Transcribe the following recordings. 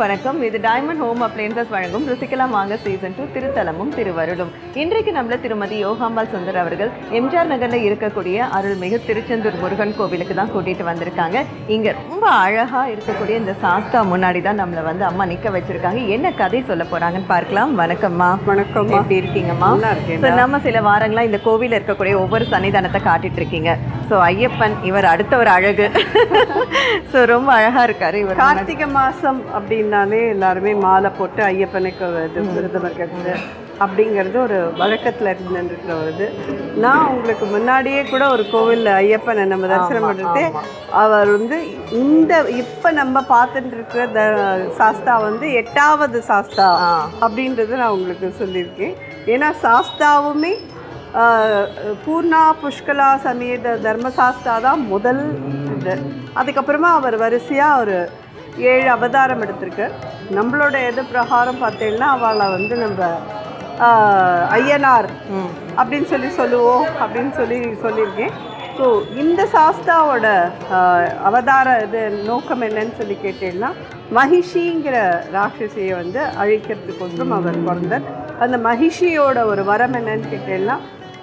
வணக்கம். இது diamond home appliances வழங்கும் ருசிக்கலாம் வாங்க சீசன் டூ திருத்தலமும் திருவருளும். இன்றைக்கு நம்மள திருமதி யோகாம்பாள் சுந்தர் அவர்கள் எம்ஜிஆர் நகர்ல இருக்கக்கூடிய அருள்மிகு திருச்செந்தூர் முருகன் கோவிலுக்கு தான் கூட்டிட்டு வந்திருக்காங்க. இங்க ரொம்ப அழகா இருக்கக்கூடிய இந்த சாஸ்தா முன்னாடி தான் நம்மள வந்து அம்மா நிக்க வச்சிருக்காங்க. என்ன கதை சொல்ல போறாங்கன்னு பார்க்கலாம். வணக்கம்மா. வணக்கம் எப்படி இருக்கீங்கம்மா? நம்ம சில வாரங்களா இந்த கோவில்ல இருக்கக்கூடிய ஒவ்வொரு சன்னிதானத்தை காட்டிட்டு இருக்கீங்க. ஸோ ஐயப்பன் இவர் அடுத்த ஒரு அழகு. ஸோ ரொம்ப அழகா இருக்காரு இவர். கார்த்திகை மாசம் அப்படின்னாலே எல்லாருமே மாலை போட்டு ஐயப்பனுக்கு இது விரதம் இருக்கிறது அப்படிங்கிறது ஒரு வழக்கத்துல இருந்துருக்கிற ஒரு இது நான் உங்களுக்கு முன்னாடியே கூட ஒரு கோவில்ல ஐயப்பனை நம்ம தரிசனம் ஆமா. அவர் வந்து இந்த இப்ப நம்ம பார்த்துட்டு இருக்கிற த சாஸ்தா வந்து எட்டாவது சாஸ்தா. அப்படின்றத நான் உங்களுக்கு சொல்லியிருக்கேன் ஏன்னா சாஸ்தாவுமே பூர்ணா புஷ்கலா சமேத தர்மசாஸ்தா தான் முதல் இது அதுக்கப்புறமா அவர் வரிசையாக ஒரு ஏழு அவதாரம் எடுத்திருக்கு. நம்மளோட எது பிரகாரம் பார்த்தீங்கன்னா அவளை வந்து நம்ம ஐயனார் அப்படின்னு சொல்லி சொல்லுவோம் அப்படின்னு சொல்லி சொல்லியிருக்கேன். ஸோ இந்த சாஸ்தாவோட அவதார இது நோக்கம் என்னன்னு சொல்லி கேட்டீங்கன்னா மகிஷிங்கிற ராட்சசியை வந்து அழிக்கிறதுக்கோசரம் அவர் பிறந்தார். அந்த மகிஷியோட ஒரு வரம் என்னன்னு கேட்டீங்கன்னா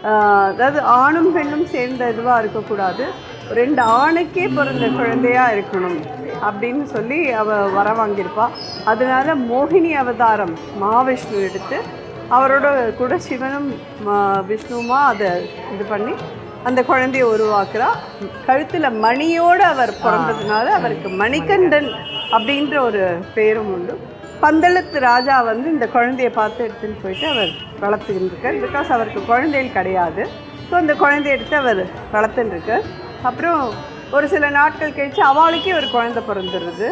ஆஹ், அதாவது ஆணும் பெண்ணும் சேர்ந்த இதுவாக இருக்கக்கூடாது. ரெண்டு ஆணுக்கே பிறந்த குழந்தையா இருக்கணும். அப்படின்னு சொல்லி அவ வர வாங்கியிருப்பா அதனால மோகினி அவதாரம் மகாவிஷ்ணு எடுத்து அவரோட கூட சிவனும் ம- விஷ்ணுவுமா அதை இது பண்ணி அந்த குழந்தைய உருவாக்குறா. கழுத்தில் மணியோடு அவர் பிறந்ததுனால அவருக்கு மணிகண்டன் அப்படின்ற ஒரு பேரும் உண்டு. பந்தளத்து ராஜா வந்து இந்த குழந்தைய பார்த்து எடுத்துன்னு போயிட்டு அவர் வளர்த்துக்கிட்டு பிகாஸ் அவருக்கு குழந்தைகள் கிடையாது. ஸோ அந்த குழந்தைய எடுத்து அவர் வளர்த்துன்னு அப்புறம் ஒரு சில நாட்கள் கழிச்சு அவளுக்கே ஒரு குழந்தை பிறந்துடுது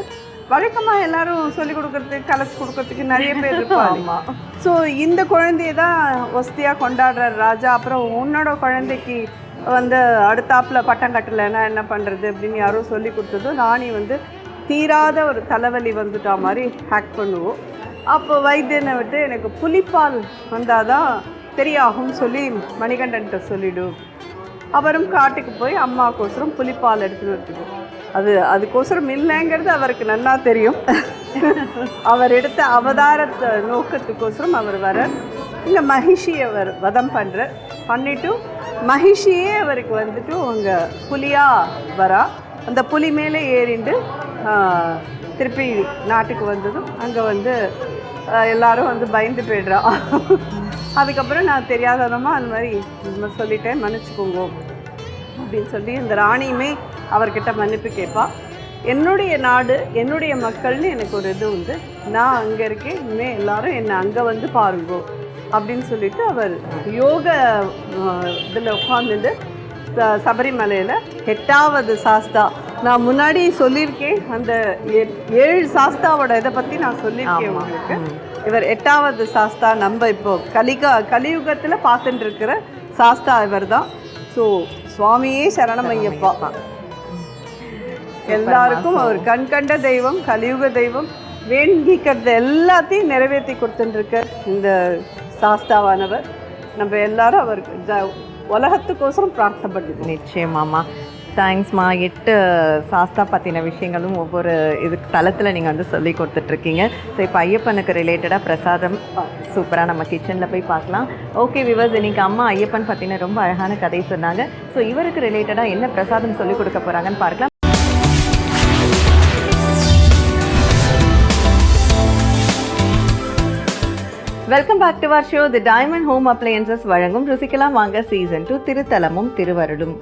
வழக்கமாக எல்லாரும் சொல்லி கொடுக்கறதுக்கு கலச்சு கொடுக்கறதுக்கு நிறைய பேர் இருப்பாங்க. ஸோ இந்த குழந்தைய தான் வசதியாக கொண்டாடுறார் ராஜா. அப்புறம் உன்னோட குழந்தைக்கு வந்து அடுத்தாப்புல பட்டம் கட்டலைன்னா என்ன பண்ணுறது அப்படின்னு யாரோ சொல்லி கொடுத்ததும் ராணி வந்து தீராத ஒரு தலைவலி வந்துட்டா மாதிரி ஹேக் பண்ணுவோம். அப்போ வைத்தியனை விட்டு எனக்கு புலிப்பால் வந்தாதான் சரியாகும்னு சொல்லி மணிகண்டன்கிட்ட சொல்லிடு. அவரும் காட்டுக்கு போய் அம்மாக்கோசரம் புலிப்பால் எடுத்துன்னு வரதுக்கு அது அதுக்கோசரம் இல்லைங்கிறது அவருக்கு நன்னா தெரியும். அவர் எடுத்த அவதாரத்தை நோக்கத்துக்கோசரம் அவர் வர இந்த மகிஷியை அவர் வதம் பண்ணுற பண்ணிட்டும் மகிஷியே அவருக்கு வந்துட்டு அவங்க புலியாக வரா. அந்த புலி மேலே ஏறிண்டு திருப்பி நாட்டுக்கு வந்ததும் அங்கே வந்து எல்லாரும் வந்து பயந்து போயிடுறா. அதுக்கப்புறம் நான் தெரியாதனமாக அந்த மாதிரி சொல்லிட்டேன் மன்னிச்சுக்கோங்க அப்படின்னு சொல்லி இந்த ராணியுமே அவர்கிட்ட மன்னிப்பு கேட்பா என்னுடைய நாடு என்னுடைய மக்கள்னு எனக்கு ஒரு இது உண்டு நான் அங்கே இருக்கேன் இனிமேல் எல்லாரும் என்னை அங்கே வந்து பாருங்கோ அப்படின்னு சொல்லிட்டு அவர் யோக இதில் உட்காந்துட்டு ச- சபரிமலையில் எட்டாவது சாஸ்தா நான் முன்னாடி சொல்லியிருக்கேன் அந்த ஏ- ஏழு சாஸ்தாவோட இதை பற்றி நான் சொல்லியிருக்கேன். உங்களுக்கு. இவர் எட்டாவது சாஸ்தா நம்ம இப்போ கலிகா கலியுகத்தில் பார்த்துட்டு இருக்கிற சாஸ்தா இவர் தான் ஸோ சுவாமியே சரணமையப்பா. எல்லாருக்கும் அவர் கண் கண்ட தெய்வம் கலியுக தெய்வம் வேண்டிக்கிறது எல்லாத்தையும் நிறைவேற்றி கொடுத்துட்டுருக்க இந்த சாஸ்தாவானவர். நம்ம எல்லாரும் அவருக்கு உலகத்துக்கோசரம் பிரார்த்தனை பண்ணிக்கணும் நிச்சயமாம்மா. தேங்க்ஸ்மா எட்டு சாஸ்தா பற்றின விஷயங்களும் ஒவ்வொரு இதுக்கு தளத்தில் நீங்கள் வந்து சொல்லி கொடுத்துட்ருக்கீங்க. ஸோ இப்போ ஐயப்பனுக்கு ரிலேட்டடாக பிரசாதம் சூப்பராக நம்ம கிச்சனில் போய் பார்க்கலாம். ஓகே விவர்ஸ் இன்னைக்கு அம்மா ஐயப்பன் பற்றின ரொம்ப அழகான கதை சொன்னாங்க. ஸோ இவருக்கு ரிலேட்டடாக என்ன பிரசாதம் சொல்லி கொடுக்க போகிறாங்கன்னு பார்க்கலாம். Welcome back to our show the diamond home appliances வழங்கும் ருசிக்கலாம் வாங்க. சீசன் டூ திருத்தலமும் திருவருளும்.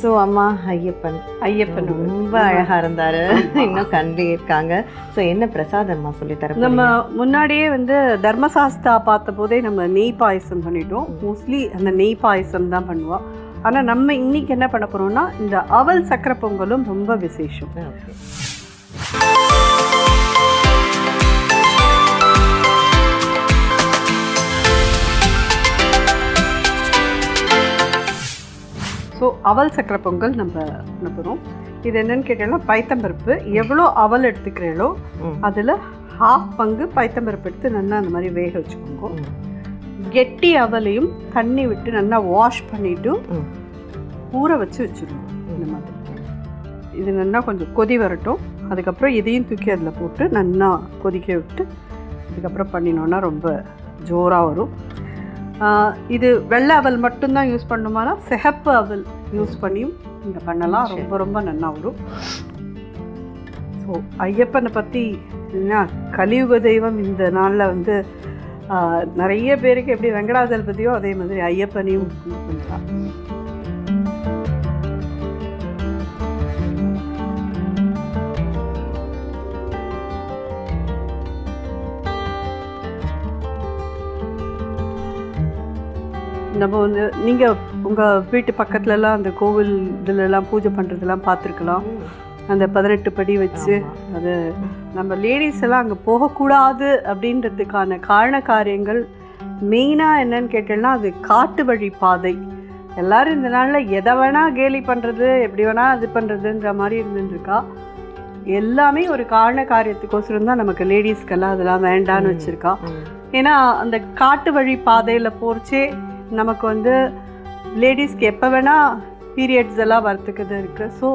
ஸோ அம்மா ஐயப்பன். ஐயப்பன் ரொம்ப அழகா இருந்தாரு. இன்னும் கண்டி இருக்காங்க. ஸோ என்ன பிரசாதம்மா சொல்லி தர நம்ம முன்னாடியே வந்து தர்மசாஸ்தா பார்த்த போதே நம்ம நெய் பாயசம் பண்ணிட்டோம். மோஸ்ட்லி அந்த நெய் பாயசம் தான் பண்ணுவோம். ஆனால் நம்ம இன்னைக்கு என்ன பண்ண போறோம்னா இந்த அவல் சக்கரை பொங்கலும் ரொம்ப விசேஷம். அவல் சக்கரை பொங்கல் நம்ம பண்ண போகிறோம் இது என்னன்னு கேட்டீங்கன்னா பைத்தம்பருப்பு. எவ்வளோ அவல் எடுத்துக்கிறீங்களோ. அதில் ஹாஃப் பங்கு பைத்தம்பருப்பு எடுத்து நல்லா அந்த மாதிரி வேக வச்சுக்கோங்க. கெட்டி அவலையும் தண்ணி விட்டு நல்லா வாஷ் பண்ணிவிட்டு. ஊற வச்சு வச்சுருவோம் இந்த மாதிரி. இது நல்லா கொஞ்சம் கொதி வரட்டும். அதுக்கப்புறம் இதையும் தூக்கி அதில் போட்டு நல்லா கொதிக்க விட்டு அதுக்கப்புறம் பண்ணினோன்னா ரொம்ப ஜோராக வரும். இது வெள்ளை அவல் மட்டும்தான் யூஸ் பண்ணுமானா சிகப்பு அவல் யூஸ் பண்ணியும் நீங்கள் பண்ணலாம். ரொம்ப ரொம்ப நல்லா வரும். ஸோ ஐயப்பனை பற்றி என்ன கலியுக தெய்வம் இந்த நாளில் வந்து நிறைய பேருக்கு எப்படி வெங்கடாஜலபதியோ அதே மாதிரி ஐயப்பனையும் இது நம்ம வந்து நீங்கள் உங்கள் வீட்டு பக்கத்துலலாம் அந்த கோவில் இதுலலாம் பூஜை பண்ணுறதெல்லாம் பார்த்துருக்கலாம். அந்த பதினெட்டு படி வச்சு அது நம்ம லேடிஸ் எல்லாம் அங்கே போகக்கூடாது அப்படின்றதுக்கான காரண காரியங்கள் மெயினாக என்னன்னு கேட்டேன்னா அது காட்டு வழி பாதை. எல்லாரும் இந்த நாளில் எதை வேணால் கேலி பண்ணுறது எப்படி வேணால் இது பண்ணுறதுன்ற மாதிரி இருந்துருக்கா எல்லாமே ஒரு காரண காரியத்துக்கோசரம் தான் நமக்கு லேடிஸ்க்கெல்லாம் அதெல்லாம் வேண்டான்னு வச்சுருக்கா. ஏன்னா அந்த காட்டு வழி பாதையில் போகிறச்சே நமக்கு வந்து லேடிஸ்க்கு எப்போ வேணால் பீரியட்ஸ் எல்லாம் வரத்துக்கு இது இருக்குது ஸோ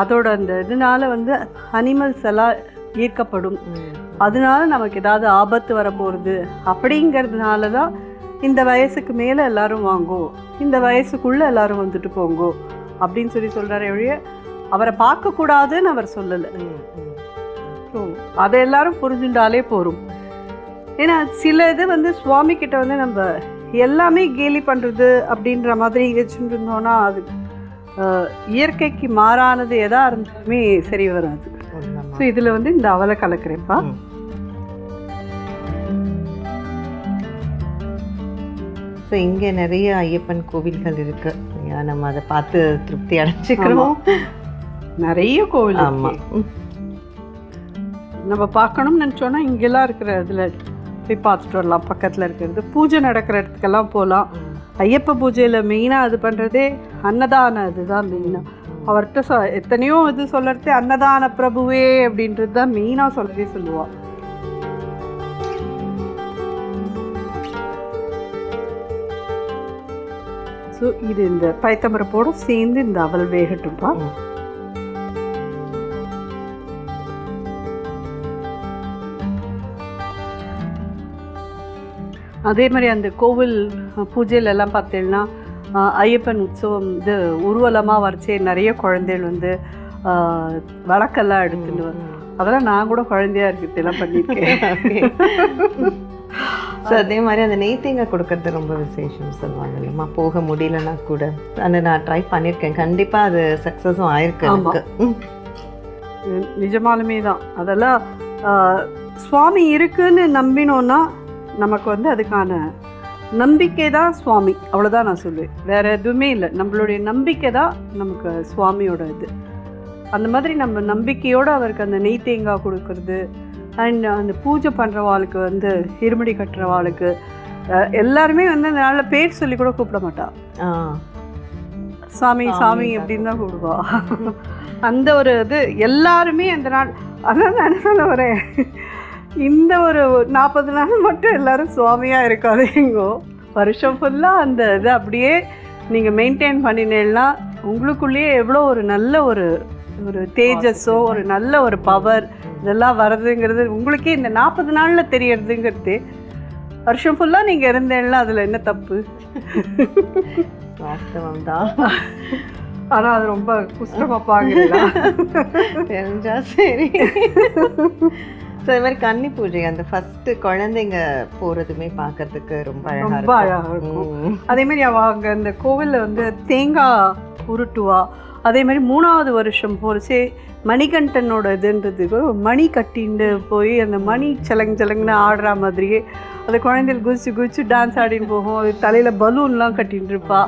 அதோட அந்த இதனால வந்து அனிமல்ஸ் எல்லாம் ஈர்க்கப்படும். அதனால நமக்கு ஏதாவது ஆபத்து வரப்போகிறது அப்படிங்கிறதுனால தான் இந்த வயசுக்கு மேலே எல்லாரும் வாங்கோ இந்த வயசுக்குள்ளே எல்லாரும் வந்துட்டு போங்கோ அப்படின்னு சொல்லி சொல்கிறாரே ஒழிய அவரை பார்க்கக்கூடாதுன்னு அவர் சொல்லலை. ஸோ அதை எல்லாரும் புரிஞ்சுட்டாலே போரும். ஏன்னா சில இது வந்து சுவாமி கிட்ட வந்து நம்ம எல்லாமே கேலி பண்ணுறது அப்படின்ற மாதிரி வச்சுட்டு இருந்தோம்னா அது இயற்கைக்கு மாறானது எதா இருந்தாலுமே சரி வராது ஸோ இதில் வந்து இந்த அவலை கலக்கிறேன்ப்பா ஸோ இங்கே நிறைய ஐயப்பன் கோவில்கள் இருக்கு இல்லையா? நம்ம அதை பார்த்து திருப்தி அடைச்சிக்கிறோம் நிறைய கோவில் இருக்கு. ஆமா ம். நம்ம பார்க்கணும்னு நினச்சோன்னா இங்கெல்லாம் இருக்கிற இதில் போய் பார்த்துட்டு வரலாம். பக்கத்தில் இருக்கிறது. பூஜை நடக்கிற இடத்துக்கெல்லாம் போகலாம் ஐயப்ப பூஜையில் மெயினாக இது பண்ணுறதே அன்னதான இதுதான் மெயினாக அவர்கிட்ட சொ எத்தனையோ இது சொல்லறது அன்னதான பிரபுவே அப்படின்றது தான் மெயினாக சொல்லவே சொல்லுவாள் ஸோ இது இந்த பயத்தம்பரப்போடு சேர்ந்து இந்த அவல் வேகட்டும்ப்பா அதே மாதிரி அந்த கோவில் அஹ், பூஜையில எல்லாம் பார்த்தீங்கன்னா ஐயப்பன் உற்சவம் இது ஊர்வலமாக வரைச்சே நிறைய குழந்தைகள் வந்து வழக்கெல்லாம் எடுத்துட்டு அதெல்லாம் நான் கூட குழந்தையா எல்லாம் பண்ணியிருக்கேன். ஸோ அதே மாதிரி அந்த நெய் தேங்காய் கொடுக்கறது ரொம்ப விசேஷம் சொல்லுவாங்க இல்லைம்மா. போக முடியலன்னா கூட. அந்த நான் ட்ரை பண்ணியிருக்கேன். கண்டிப்பாக அது சக்ஸஸும் ஆயிருக்கு நிஜமாலுமே தான். அதெல்லாம் சுவாமி இருக்குன்னு நம்பினோன்னா நமக்கு வந்து அதுக்கான நம்பிக்கை தான் சுவாமி. அவ்வளோதான் நான் சொல்லுவேன் வேற எதுவுமே இல்லை. நம்மளுடைய நம்பிக்கை தான் நமக்கு சுவாமியோட இது. அந்த மாதிரி நம்ம நம்பிக்கையோடு அவருக்கு அந்த நெய் தேங்காய் கொடுக்கறது அண்ட் அந்த பூஜை பண்ணுறவாளுக்கு வந்து இருமுடி கட்டுறவாளுக்கு எல்லாருமே வந்து அந்த நாளில் பேர் சொல்லி கூட கூப்பிட மாட்டா. சாமி சாமி அப்படின்னு தான் கூப்பிடுவா. அந்த ஒரு இது எல்லாருமே அந்த நாள் அதான் நான் சொல்ல வரேன்? இந்த ஒரு நாற்பது நாள் மட்டும் எல்லாரும் சுவாமியாக இருக்காதீங்கோ வருஷம் ஃபுல்லாக அந்த இது அப்படியே நீங்கள் மெயின்டைன் பண்ணினேன்னா உங்களுக்குள்ளேயே எவ்வளோ ஒரு நல்ல ஒரு ஒரு தேஜஸோ ஒரு நல்ல ஒரு பவர் இதெல்லாம் வர்றதுங்கிறது உங்களுக்கே இந்த நாற்பது நாளில் தெரியறதுங்கிறது. வருஷம் ஃபுல்லாக நீங்கள் இருந்தேன்னா அதில் என்ன தப்பு? வாஸ்தவம் தான் ஆனால் அது ரொம்ப குஷ்டமாக பார்க்குறீங்களா தெரிஞ்சா சரி. ஸோ இது மாதிரி கன்னி பூஜை அந்த ஃபர்ஸ்ட் குழந்தைங்க போறதுமே பார்க்கறதுக்கு ரொம்ப அழகா ரொம்ப அழகா இருக்கும். அதே மாதிரி அவ அங்கே அந்த கோவிலில் வந்து தேங்காய் உருட்டுவா. அதே மாதிரி மூணாவது வருஷம் போகிறச்சே மணிகண்டனோட இதுன்றதுக்கு ஒரு மணி கட்டின்னு போய் அந்த மணி சலங் சலங்னு ஆடுற மாதிரியே அந்த குழந்தைகள் குதிச்சு குதிச்சு டான்ஸ் ஆடின்னு போகும். அது தலையில் பலூன்லாம் கட்டின்னு இருப்பா.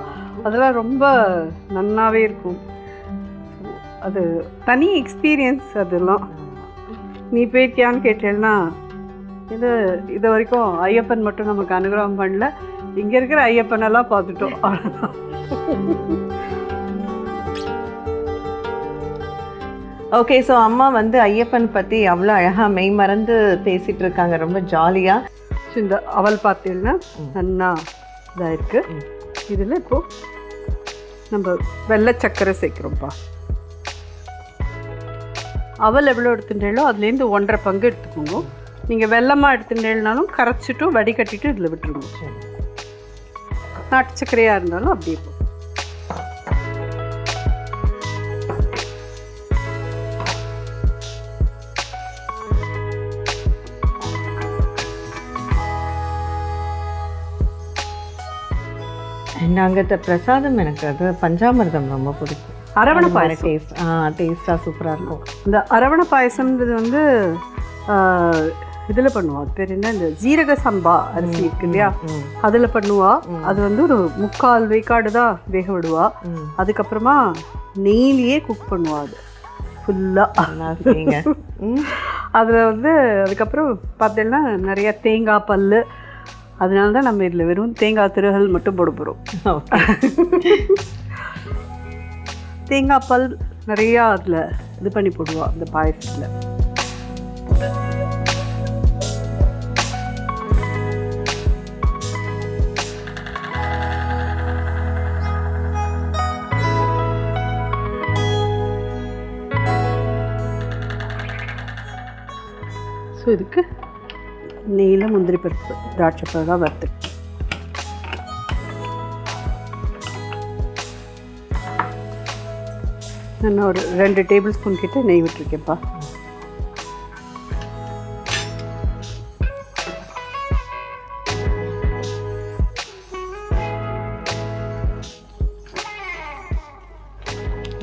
அதெல்லாம் ரொம்ப நன்னாவே இருக்கும். அது தனி எக்ஸ்பீரியன்ஸ் அதெல்லாம். நீ போயிருக்கியான்னு கேட்டேன்னா இது இது வரைக்கும் ஐயப்பன் மட்டும் நமக்கு அனுகிரகம் பண்ணல. இங்கே இருக்கிற ஐயப்பனெல்லாம் பார்த்துட்டோம். ஓகே ஸோ அம்மா வந்து ஐயப்பன் பத்தி அவ்வளோ அழகா மெய் மறந்து பேசிட்டு இருக்காங்க. ரொம்ப ஜாலியா. ஸோ இந்த அவல் பார்த்தீங்கன்னா. நன்னா இதாக இருக்கு. ம். இதில் இப்போ நம்ம வெள்ளை சக்கரை சேர்க்குறோம்ப்பா. அவல் எவ்வளோ எடுத்துட்டீங்களோ அதுலேருந்து ஒன்றரை பங்கு எடுத்துக்கோங்க. நீங்கள் வெள்ளமாக எடுத்துட்டேனாலும் கரைச்சிட்டும் வடிகட்டிட்டு இதில் விட்டுருங்க. நாட்டு சர்க்கரையாக இருந்தாலும் அப்படியே போ. நாங்கள் பிரசாதம் எனக்கு அது பஞ்சாமிர்தம் ரொம்ப பிடிக்கும். அரவணை பாயசம். டேஸ்ட் ஆ டேஸ்ட்டாக சூப்பராக இருக்கும். இந்த அரவணை பாயசம்ன்றது வந்து இதில் பண்ணுவா. அது பேர் என்ன? இந்த ஜீரக சம்பா அரிசி இருக்கு இல்லையா? அதில் பண்ணுவா. அது வந்து ஒரு முக்கால் வேக்காடு தான் வேக விடுவா. அதுக்கப்புறமா நெய்லியே குக் பண்ணுவா அது. ஃபுல்லாக அதில் வந்து அதுக்கப்புறம் பார்த்தீங்கன்னா நிறைய தேங்காய் பல் அதனால தான் நம்ம இதில் வெறும் தேங்காய் திருகல் மட்டும் போட போகிறோம் தேங்காய் பால் நிறையா அதில் இது பண்ணி போடுவோம் அந்த பாயசத்தில். ஸோ இதுக்கு நெய்யில் முந்திரி பருப்பு திராட்சை பழம் வறுத்து நான் ஒரு ரெண்டு டேபிள் ஸ்பூன் கிட்ட நெய் விட்டுருக்கேன்ப்பா.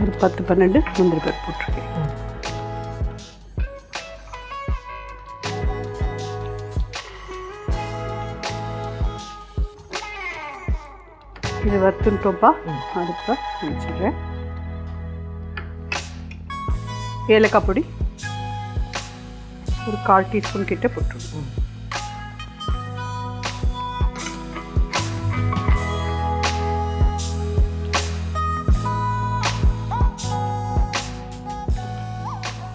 ஒரு பத்து பன்னெண்டு முந்திரி பருப்பு போட்டிருக்கேன். இது வறுத்துட்டோம்ப்பா. அடுப்பை வச்சுடுறேன். ஏலக்காய் பொடி ஒரு கால் டீஸ்பூன் கிட்ட போட்டுருவோம்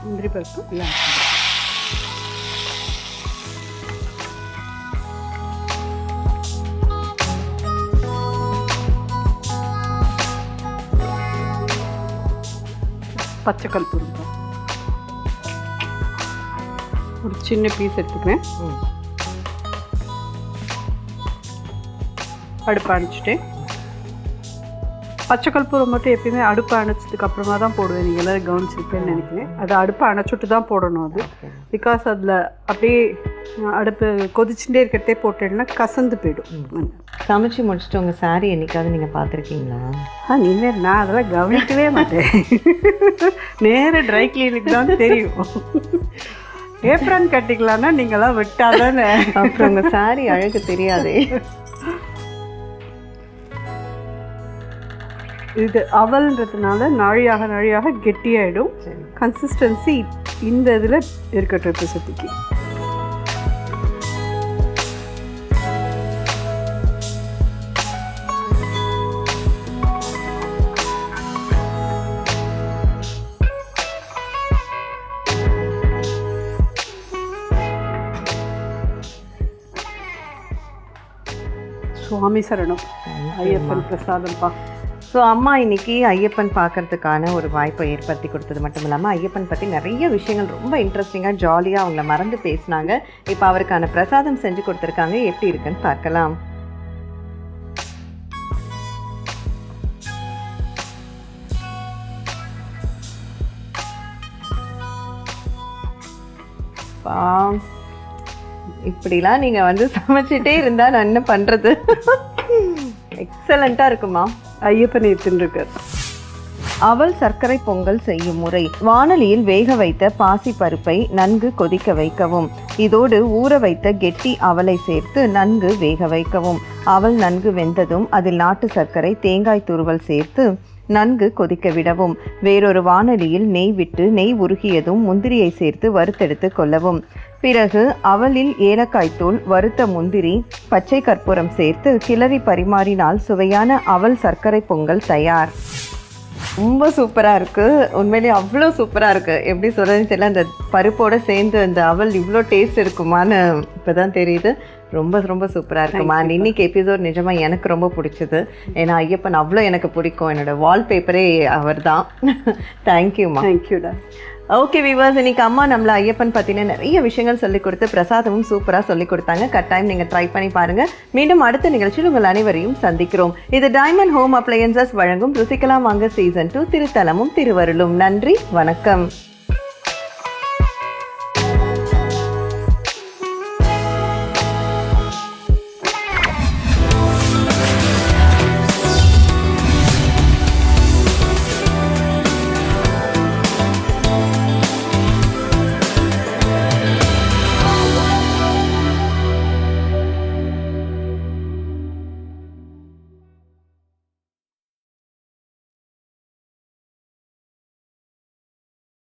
முந்திரி பருப்பு எல்லாம் பச்சை சின்ன பீஸ் எடுத்துக்கிறேன். அடுப்பை அணைச்சிட்டேன். பச்சை கற்பூரம் மட்டும் எப்பயுமே அடுப்பை அணைச்சதுக்கு அப்புறமா தான் போடுவேன். நீங்கள் எல்லாரும் கவனிச்சிருப்பேன்னு நினைக்கிறேன். அது அடுப்பை அணைச்சிட்டு தான் போடணும் அது. பிகாஸ் அதில் அப்படியே அடுப்பு கொதிச்சுட்டே இருக்கிறதே போட்டேன்னா கசந்து போயிடும். சமைச்சு முடிச்சுட்டு உங்கள் சாரி என்னைக்காவது நீங்கள் பார்த்துருக்கீங்களா? ஆ நீங்கள் நான் அதெல்லாம் கவனிக்கவே மாட்டேன். நேர ட்ரை கிளீனுக்கு தான் தெரியும். ஏப்ரன் கட்டிக்கலாம்னா நீங்களாம் விட்டாதானே? அப்புறம் உங்கள் சாரி அழகு தெரியாதே. இது அவல்ன்றதுனால நாழியாக நாழியாக கெட்டியாயிடும். கன்சிஸ்டன்சி இந்த இதில் இருக்கட்டும் இப்போ சத்திக்கு. சுவாமி சரணம். ஐயப்பன் பிரசாதம்ப்பா ஸோ அம்மா இன்னைக்கு ஐயப்பன் பார்க்கறதுக்கான ஒரு வாய்ப்பை ஏற்படுத்தி கொடுத்தது மட்டும் இல்லாமல் ஐயப்பன் பற்றி நிறைய விஷயங்கள் ரொம்ப இன்ட்ரெஸ்டிங்காக ஜாலியாக அவங்கள மறந்து பேசினாங்க. இப்போ அவருக்கான பிரசாதம் செஞ்சு கொடுத்துருக்காங்க. எப்படி இருக்குன்னு பார்க்கலாம். பா. இப்படிலாம் நீங்கள் வந்து சமைச்சிட்டே இருந்தால் நான் என்ன பண்ணுறது எக்ஸலண்ட்டாக இருக்குமா? ஐயப்பன் எடுத்துருக்கார் அவல் சர்க்கரை பொங்கல் செய்யும் முறை. வாணலியில் வேக வைத்த பாசி பருப்பை நன்கு கொதிக்க வைக்கவும். இதோடு ஊற வைத்த கெட்டி அவலை சேர்த்து நன்கு வேக வைக்கவும். அவல் நன்கு வெந்ததும் அதில் நாட்டு சர்க்கரை தேங்காய் துருவல் சேர்த்து நன்கு கொதிக்க விடவும். வேறொரு வானலியில் நெய் விட்டு நெய் உருகியதும் முந்திரியை சேர்த்து வறுத்தெடுத்து கொள்ளவும். பிறகு அவலில் ஏலக்காய் தூள் வறுத்த முந்திரி பச்சை கற்பூரம் சேர்த்து கிளறி பரிமாறினால் சுவையான அவல் சர்க்கரை பொங்கல் தயார். ரொம்ப சூப்பராக இருக்குது உண்மையிலேயே அவ்வளோ சூப்பராக இருக்குது எப்படி சொல்கிறதுன்னு தெரியல. அந்த பருப்போடு சேர்ந்து அந்த அவல் இவ்வளோ டேஸ்ட் இருக்குமான்னு இப்போ தான் தெரியுது. ரொம்ப ரொம்ப சூப்பராக இருக்குமா? அண்ட் இன்னைக்கு எபிசோட் நிஜமாக எனக்கு ரொம்ப பிடிச்சது. ஏன்னா ஐயப்பன் அவ்வளோ எனக்கு பிடிக்கும். என்னோட வால்பேப்பரே அவர் தான் தேங்க்யூம்மா தேங்க்யூடா ஓகே விவாஸ் இன்னைக்கு அம்மா நம்மள ஐயப்பன் பத்தின நிறைய விஷயங்கள் சொல்லி கொடுத்து பிரசாதமும் சூப்பரா சொல்லி கொடுத்தாங்க. கட்டாயம் நீங்க ட்ரை பண்ணி பாருங்க. மீண்டும் அடுத்த நிகழ்ச்சியில் உங்கள் அனைவரையும் சந்திக்கிறோம். இது டைமண்ட் ஹோம் அப்ளையன்சஸ் வழங்கும் ருசிக்கலாம் வாங்க சீசன் டூ திருத்தலமும் திருவருளும். நன்றி வணக்கம்.